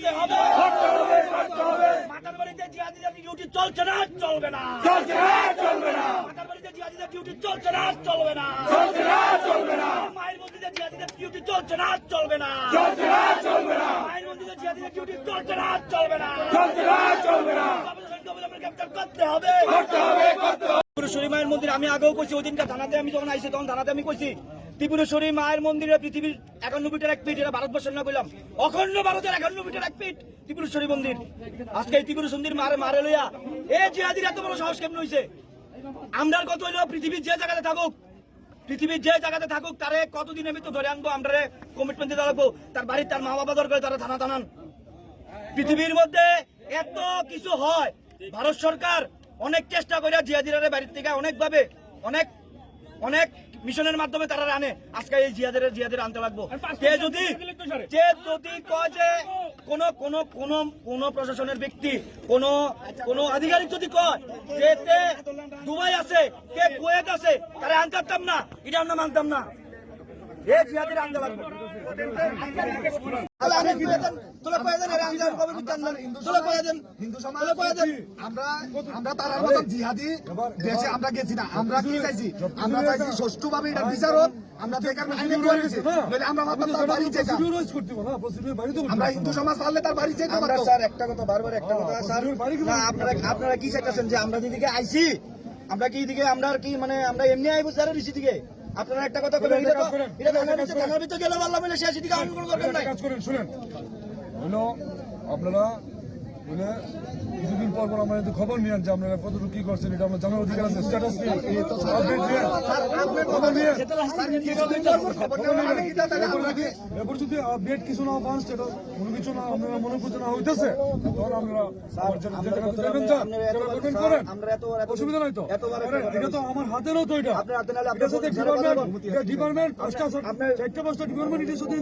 করতে হবে। মাতার বাড়িতে জিহাদিদের ডিউটি চলছে না চলবে না। চলছে না চলবে না। মাতার বাড়িতে জিহাদিদের ডিউটি চলছে না চলবে না। চলছে না চলবে না। মায়ের মন্দিরে জিহাদিদের ডিউটি চলছে না চলবে না। চলছে না চলবে না। মায়ের মন্দিরে জিহাদিদের ডিউটি চলছে না চলবে না। চলছে না চলবে না। অবশ্যই অবিলম্বে গ্রেপ্তার করতে হবে। করতে হবে করতে হবে। মায়ের মন্দির আমি আগেও কইছি ওই দিনকার থানাতে আমি যখন আইছি তখন থানাতে আমি কইছি ত্রিপুরেশ্বরী মায়ের মন্দিরে পৃথিবীর একান্ন মিটার এক ফিট, এটা ভারতবর্ষের না কইলাম। অখণ্ড ভারতের একান্ন মিটার এক ফিট ত্রিপুরেশ্বরী মন্দির। আজকে এই ত্রিপুরেশ্বরী মারে মারে লইয়া এ জিহাদির এত বড় সাহস কেমন হইছে? আমরার কত হইল, পৃথিবীর যে জায়গাতে থাকুক, পৃথিবীর যে জায়গাতে থাকুক, তারে কতদিনের ভিতর ধরে আনব আমরা কমিটমেন্ট দিতে লাগবো? তার বাড়ির, তার মা বাবা দরকার তারা থানা থানান পৃথিবীর মধ্যে এত কিছু হয়। ভারত সরকার অনেক চেষ্টা করে জিয়াদিরারে বাড়ির থেকে অনেকভাবে, অনেক অনেক মিশনের মাধ্যমে তারা আনে আজকে এই জিয়াদের জিয়াদের আনতে লাগবো। কে যদি যে যদি কয় যে কোন কোন কোন কোন প্রশাসনের ব্যক্তি কোন কোন আধিকারিক যদি কয় যে দুবাই আছে কে কুয়েত আছে তারা আনতে পারতাম না। এটা আমরা মানতাম না। আমরা আমরা তার মতন জিহাদি দেশে আমরা গেছি না। আমরা কি চাইছি? আমরা চাইছি সুষ্ঠু ভাবে এটা বিচার হোক আমরা আমরা ভাবতাম তার বাড়ি যেতাম আমরা হিন্দু সমাজ পারলে তার বাড়ি যেতে স্যার একটা কথা বারবার একটা কথা স্যার। আপনারা কি চাইতেছেন যে আমরা যেদিকে আইছি আমরা কি এদিকে আমরা কি মানে আমরা এমনি আইবো স্যার ঋষি দিকে আপনারা একটা কথা বলেন এটা তো এটা ভিতরে ভিতরে গেলে বললাম বলে শেষ দিকে আমি কোনো দরকার নাই। কাজ করেন শুনেন। হলো আপনারা মানে কিছুদিন পর পর আমরা একটু খবর নিয়ে যে আপনারা কতটুকু কি করছেন এটা আমরা জানার অধিকার আছে। স্ট্যাটাস নিয়ে। এরপর যদি আপডেট কিছু না পান স্ট্যাটাস কোনো কিছু না আপনারা মনে করতে না হইতেছে তখন আপনারা অসুবিধা নাই তো। এটা তো আমার তো এটা। হাতে নাহলে এটার সাথে ডিপার্টমেন্ট ডিপার্টমেন্ট পাঁচটা আপনার- চারটা পাঁচটা ডিপার্টমেন্ট এটার সাথে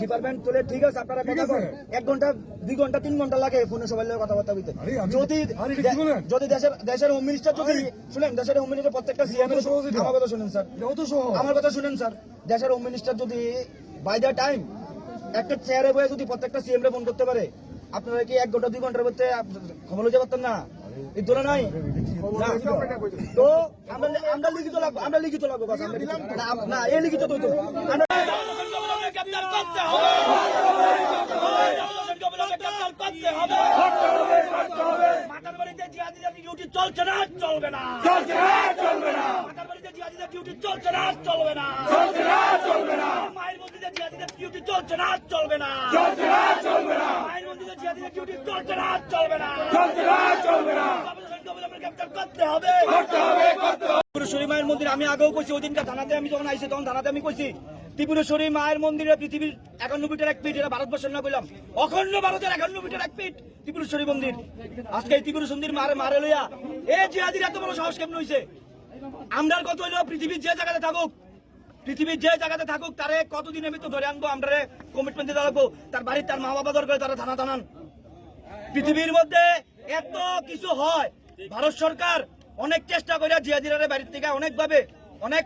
ডিপার্টমেন্ট তোলে ঠিক আছে আপনারা এক ঘণ্টা দুই ঘণ্টা তিন ঘণ্টা লাগে ফোনে সবাই লোক কথাবার্তা বলতে যদি? যদি দেশের দেশের হোম মিনিস্টার যদি শুনেন দেশের হোম মিনিস্টার প্রত্যেকটা সিএম আমার কথা শুনেন স্যার আমার কথা শুনেন স্যার দেশের হোম মিনিস্টার যদি বাই দ্য টাইম একটা চেয়ারে বয়ে যদি প্রত্যেকটা সিএম রে ফোন করতে পারে আপনারা কি এক ঘণ্টা দুই ঘণ্টার মধ্যে খবর লইতে পারতেন না? এই নাই? তো আমরা আমরা লিখিত লাগবো আমরা লিখিত লাগবো না, এই লিখিত তো তো আমরা করতে হবে করতে হবে মাতার বাড়িতে জিহাদিদের ডিউটি চলছে না চলবে না। চলছে না চলবে না। মাতার জিহাদিদের ডিউটি চলছে না চলবে না। চলছে না চলবে না। মায়ের মন্দিরে জিহাদিদের ডিউটি চলছে না চলবে না। চলছে না চলবে না। মায়ের মন্দিরে জিহাদিদের ডিউটি চলছে না চলবে না। চলছে না চলবে না। অবশ্যই অবিলম্বে গ্রেপ্তার করতে হবে। করতে হবে করতে হবে। মায়ের মন্দির আমি আগেও কইছি ওই দিনকার থানাতে আমি যখন আইছি তখন থানাতে আমি কইছি ত্রিপুরেশ্বরী মায়ের মন্দিরে পৃথিবীর একান্ন মিটার এক ফিট, এটা ভারতবর্ষের না কইলাম। অখণ্ড ভারতের একান্ন মিটার এক ফিট ত্রিপুরেশ্বরী মন্দির। আজকে এই ত্রিপুরেশ্বরী মারে মারে লইয়া, এ জিহাদির এত বড় সাহস কেমন হইছে? আমরার কত হইল, পৃথিবীর যে জায়গাতে থাকুক, পৃথিবীর যে জায়গাতে থাকুক, তারে কতদিনের ভিতর ধরে আনব আমরা কমিটমেন্ট লাগবো? তার বাড়ির তার মা বাবা দরকার তারা থানা থানান পৃথিবীর মধ্যে এত কিছু হয়, ভারত সরকার অনেক চেষ্টা করে জিয়াদিরারে বাড়ির থেকে অনেকভাবে, অনেক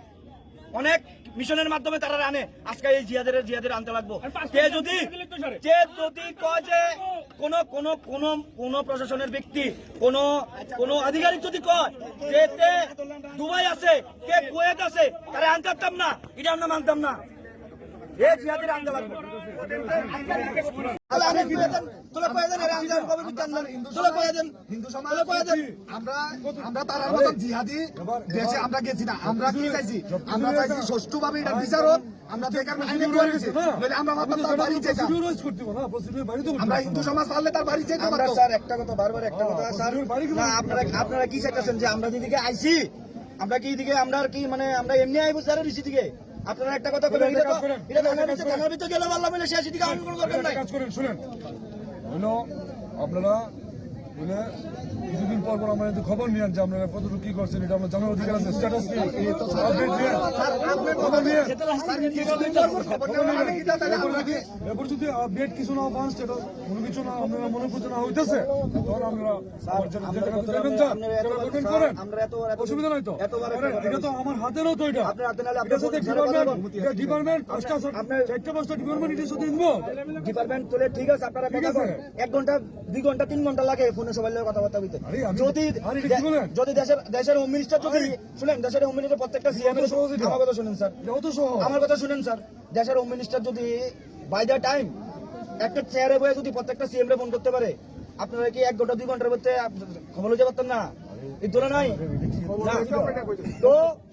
অনেক মিশনের মাধ্যমে তারা আনে আজকে এই জিয়াদের জিয়াদের আনতে লাগবো। কে যদি যে যদি কয় যে কোন কোন কোন কোন প্রশাসনের ব্যক্তি কোন কোন আধিকারিক যদি কয় যেতে দুবাই আছে কে কুয়েত আছে তারা আনতে পারতাম না। এটা আমরা মানতাম না। আমরা গেছি না আমরা কি চাইছি আমরা চাইছি সুষ্ঠু ভাবে এটা বিচার হোক আমরা হিন্দু সমাজ পারলে তার বাড়ি যেতে স্যার একটা কথা বারবার একটা কথা স্যার আপনারা আপনারা কি চাইতেছেন যে আমরা যেদিকে আইছি আমরা কি এদিকে আমরা কি মানে আমরা এমনি আইবো স্যার ঋষি দিকে আপনারা একটা কথা বলেন এটা তো এটা থানার ভিতরে গেলে বললাম বলে শেষ দিকে আমি কোনো দরকার নাই কাজ করেন শুনেন। আপনারা কিছুদিন পর পর আমরা খবর নিয়েন যে আপনারা কতটুকু কি করছেন এটা আমরা জানার অধিকার আছে স্ট্যাটাস আপডেট নিয়ে। খবর নিয়ে। কি এরপর যদি আপডেট কিছু না পান সেটা কোনো কিছু না আপনারা মনে করতে না হইতেছে তখন আমরা অসুবিধা নাই তো। এটা তো তো এটা। এটার সাথে ডিপার্টমেন্ট ডিপার্টমেন্ট পাঁচটা চারটা পাঁচটা ডিপার্টমেন্ট এটার সাথে ডিপার্টমেন্ট ঠিক আছে আপনারা। এক ঘণ্টা দুই ঘণ্টা তিন ঘণ্টা লাগে ফোনে সবাই লোক কথাবার্তা বলতে যদি? যদি দেশের দেশের হোম মিনিস্টার যদি শুনেন দেশের হোম মিনিস্টার প্রত্যেকটা সিএম? আমার কথা শুনেন স্যার। আমার কথা শুনেন স্যার। দেশের হোম মিনিস্টার যদি বাই দ্য টাইম একটা চেয়ারে বয়ে যদি প্রত্যেকটা সিএম রে ফোন করতে পারে আপনারা কি এক ঘণ্টা দুই ঘণ্টার মধ্যে খবর লইতে পারতেন না? এই ধরে নাই তো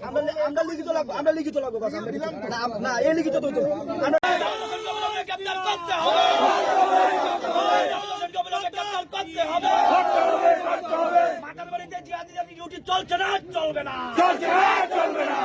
আমরা আমরা লিখিত লাগবো আমরা লিখিত লাগবো বাস না, এই লিখিত তো তো গ্রেপ্তার করতে হবে। ডিউটি চলছে না চলবে না। চলছে না চলবে না।